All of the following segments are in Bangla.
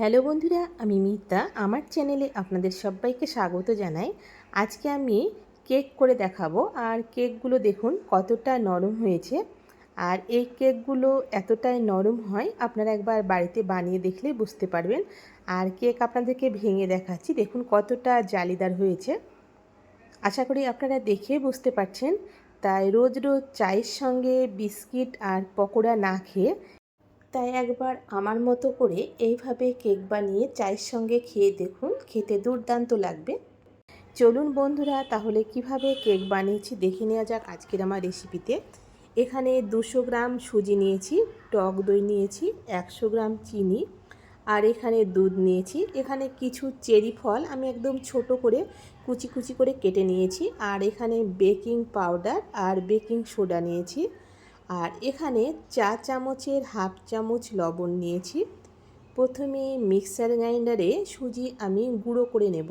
হ্যালো বন্ধুরা, আমি মিতা। আমার চ্যানেলে আপনাদের সবাইকে স্বাগত জানাই। আজকে আমি কেক করে দেখাবো। আর কেকগুলো দেখুন কতটা নরম হয়েছে। আর এই কেকগুলো এতটাই নরম হয়, আপনারা একবার বাড়িতে বানিয়ে দেখলে বুঝতে পারবেন। আর কেক আপনাদেরকে ভেঙে দেখাচ্ছি। দেখুন কতটা জালিদার হয়েছে। আশা করি আপনারা দেখে বুঝতে পারছেন। তাই রোজ রোজ চায়ের সঙ্গে বিস্কিট আর পকোড়া না খেয়ে তাই একবার আমার মতো করে এইভাবে কেক বানিয়ে চায়ের সঙ্গে খেয়ে দেখুন, খেতে দুর্দান্ত লাগবে। চলুন বন্ধুরা, তাহলে কীভাবে কেক বানিয়েছি দেখে নেওয়া যাক আজকের আমার রেসিপিতে। এখানে দুশো গ্রাম সুজি নিয়েছি, টক দই নিয়েছি, একশো গ্রাম চিনি, আর এখানে দুধ নিয়েছি। এখানে কিছু চেরি ফল আমি একদম ছোট করে কুচি কুচি করে কেটে নিয়েছি, আর এখানে বেকিং পাউডার আর বেকিং সোডা নিয়েছি। আর এখানে চা চামচের হাফ চামচ লবণ নিয়েছি। প্রথমে মিক্সার গ্রাইন্ডারে সুজি আমি গুঁড়ো করে নেব।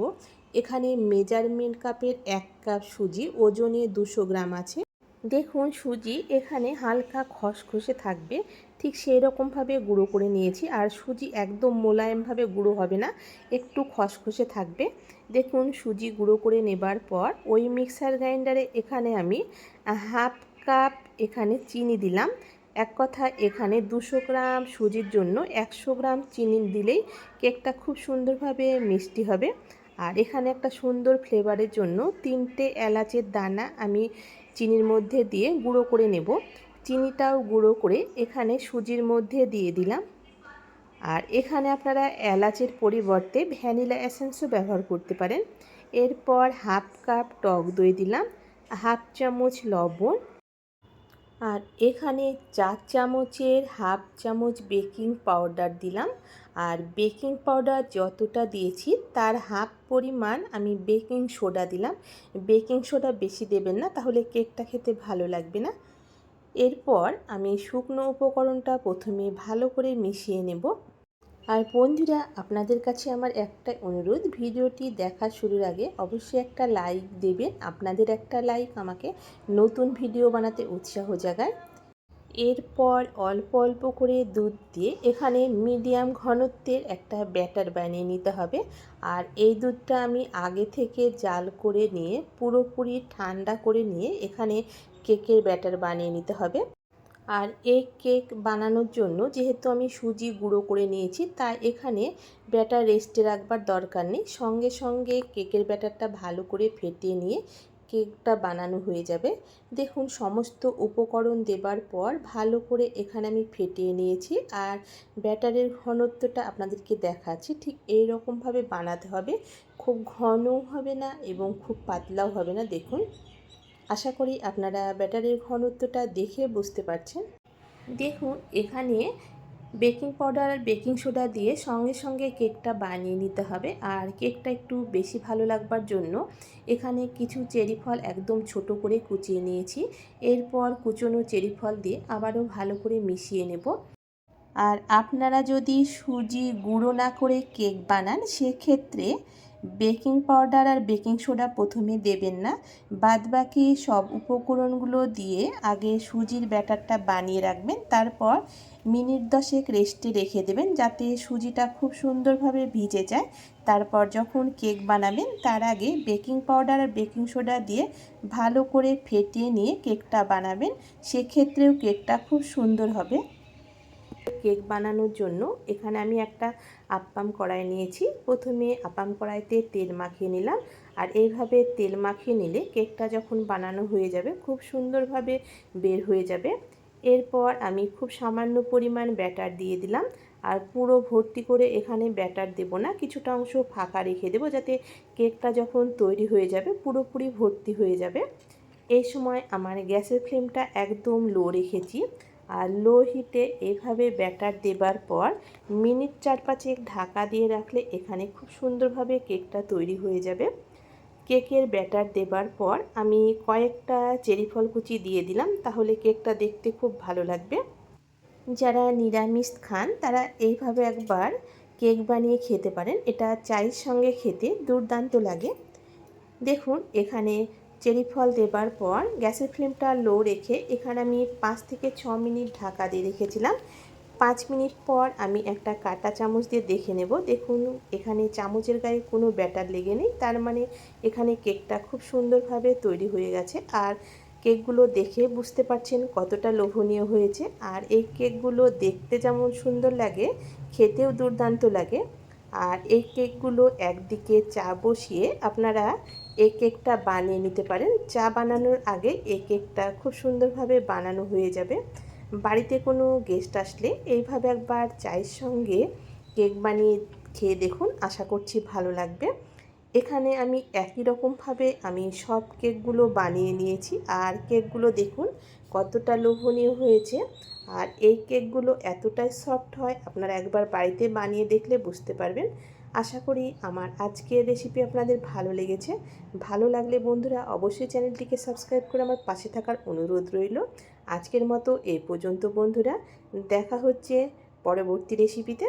এখানে মেজারমেন্ট কাপের এক কাপ সুজি, ওজনে দুশো গ্রাম আছে। দেখুন, সুজি এখানে হালকা খসখসে থাকবে। ঠিক সেই রকমভাবে গুঁড়ো করে নিয়েছি। আর সুজি একদম মোলায়েমভাবে গুঁড়ো হবে না, একটু খসখসে থাকবে। দেখুন, সুজি গুঁড়ো করে নেবার পর ওই মিক্সার গ্রাইন্ডারে এখানে আমি হাফ কাপ এখানে চিনি দিলাম। এক কথা এখানে দুশো গ্রাম সুজির জন্য একশো গ্রাম চিনি দিলেই কেকটা খুব সুন্দরভাবে মিষ্টি হবে। আর এখানে একটা সুন্দর ফ্লেভারের জন্য তিনটে এলাচের দানা আমি চিনির মধ্যে দিয়ে গুঁড়ো করে নেব। চিনিটাও গুঁড়ো করে এখানে সুজির মধ্যে দিয়ে দিলাম। আর এখানে আপনারা এলাচের পরিবর্তে ভ্যানিলা এসেন্সও ব্যবহার করতে পারেন। এরপর হাফ কাপ টক দই দিলাম। হাফ চামচ লবণ। আর এখানে চার চামচের হাফ চামচ বেকিং পাউডার দিলাম। আর বেকিং পাউডার যতটা দিয়েছি তার হাফ পরিমাণ আমি বেকিং সোডা দিলাম। বেকিং সোডা বেশি দেবেন না, তাহলে কেকটা খেতে ভালো লাগবে না। এরপর আমি শুকনো উপকরণটা প্রথমে ভালো করে মিশিয়ে নেব। আর বন্ধুরা, আপনাদের কাছে আমার একটা অনুরোধ, ভিডিওটি দেখা শুরুর আগে অবশ্যই একটা লাইক দেবেন। আপনাদের একটা লাইক আমাকে নতুন ভিডিও বানাতে উৎসাহ জাগায়। এরপর অল্প অল্প করে দুধ দিয়ে এখানে মিডিয়াম ঘনত্বের একটা ব্যাটার বানিয়ে নিতে হবে। আর এই দুধটা আমি আগে থেকে জাল করে নিয়ে, পুরোপুরি ঠান্ডা করে নিয়ে এখানে কেকের ব্যাটার বানিয়ে নিতে হবে। আর এই কেক বানানোর জন্য যেহেতু আমি সুজি গুঁড়ো করে নিয়েছি, তাই এখানে ব্যাটার রেস্টে রাখবার দরকার নেই। সঙ্গে সঙ্গে কেকের ব্যাটারটা ভালো করে ফেটিয়ে নিয়ে কেকটা বানানো হয়ে যাবে। দেখুন, সমস্ত উপকরণ দেবার পর ভালো করে এখানে আমি ফেটিয়ে নিয়েছি আর ব্যাটারের ঘনত্বটা আপনাদেরকে দেখাচ্ছি। ঠিক এই রকমভাবে বানাতে হবে। খুব ঘনও হবে না এবং খুব পাতলাও হবে না। দেখুন আশা করি আপনারা ব্যাটারের ঘনত্বটা দেখে বুঝতে পারছেন। দেখুন, এখানে বেকিং পাউডার আর বেকিং সোডা দিয়ে সঙ্গে সঙ্গে কেকটা বানিয়ে নিতে হবে। আর কেকটা একটু বেশি ভালো লাগবার জন্য এখানে কিছু চেরি ফল একদম ছোট করে কুচিয়ে নিয়েছি। এরপর কুচনো চেরি ফল দিয়ে আবারও ভালো করে মিশিয়ে নেব। আর আপনারা যদি সুজি গুঁড়ো না করে কেক বানান, সেক্ষেত্রে বেকিং পাউডার আর বেকিং সোডা প্রথমে দেবেন না। বাদবাকি সব উপকরণগুলো দিয়ে আগে সুজির ব্যাটারটা বানিয়ে রাখবেন। তারপর মিনিট দশেক রেস্টে রেখে দেবেন যাতে সুজিটা খুব সুন্দরভাবে ভিজে যায়। তারপর যখন কেক বানাবেন, তার আগে বেকিং পাউডার আর বেকিং সোডা দিয়ে ভালো করে ফেটিয়ে নিয়ে কেকটা বানাবেন। সেক্ষেত্রেও কেকটা খুব সুন্দর হবে। কেক বানানোর জন্য এখানে আমি একটা আপ্পাম কড়াই নিয়েছি। প্রথমে আপ্পাম কড়াইতে তেল মাখিয়ে নিলাম আর এইভাবে তেল মাখিয়ে নিলে কেকটা যখন বানানো হয়ে যাবে খুব সুন্দরভাবে বের হয়ে যাবে। এরপর আমি খুব সামান্য পরিমাণ ব্যাটার দিয়ে দিলাম আর পুরো ভর্তি করে এখানে ব্যাটার দেব না, কিছুটা অংশ ফাঁকা রেখে দেবো যাতে কেকটা যখন তৈরি হয়ে যাবে পুরোপুরি ভর্তি হয়ে যাবে। এই সময় আমার গ্যাসের ফ্লেমটা একদম লো রেখেছি। আর লো হিটে এভাবে ব্যাটার দেবার পর মিনিট চার পাঁচেক ঢাকা দিয়ে রাখলে এখানে খুব সুন্দরভাবে কেকটা তৈরি হয়ে যাবে। কেকের ব্যাটার দেবার পর আমি কয়েকটা চেরি ফল কুচি দিয়ে দিলাম, তাহলে কেকটা দেখতে খুব ভালো লাগবে। যারা নিরামিষ খান, তারা এইভাবে একবার কেক বানিয়ে খেতে পারেন। এটা চায়ের সঙ্গে খেতে দুর্দান্ত লাগে। দেখুন, এখানে চেরি ফল দেবার পর গ্যাসের ফ্লেমটা লো রেখে এখানে আমি পাঁচ থেকে ছ মিনিট ঢাকা দিয়ে রেখেছিলাম। পাঁচ মিনিট পর আমি একটা কাটা চামচ দিয়ে দেখে নেব। দেখুন, এখানে চামচের গায়ে কোনো ব্যাটার লেগে নেই। তার মানে এখানে কেকটা খুব সুন্দরভাবে তৈরি হয়ে গেছে। আর কেকগুলো দেখে বুঝতে পারছেন কতটা লোভনীয় হয়েছে। আর এই কেকগুলো দেখতে যেমন সুন্দর লাগে, খেতেও দুর্দান্ত লাগে। আর এই কেকগুলো একদিকে চা বসিয়ে আপনারা এই কেকটা বানিয়ে নিতে পারেন। চা বানানোর আগে এই কেকটা খুব সুন্দরভাবে বানানো হয়ে যাবে। বাড়িতে কোনো গেস্ট আসলে এইভাবে একবার চায়ের সঙ্গে কেক বানিয়ে খেয়ে দেখুন। আশা করছি ভালো লাগবে। এখানে আমি একই রকমভাবে আমি সব কেকগুলো বানিয়ে নিয়েছি। আর কেকগুলো দেখুন, কতটা লোভনীয় হয়েছে। আর এই কেকগুলো এতটাই সফট হয়, আপনারা একবার বাড়িতে বানিয়ে দেখলে বুঝতে পারবেন। আশা করি আমার আজকের রেসিপি আপনাদের ভালো লেগেছে। ভালো লাগলে বন্ধুরা অবশ্যই চ্যানেলটিকে সাবস্ক্রাইব করে আমার পাশে থাকার অনুরোধ রইল। আজকের মতো এই পর্যন্ত বন্ধুরা, দেখা হচ্ছে পরবর্তী রেসিপিতে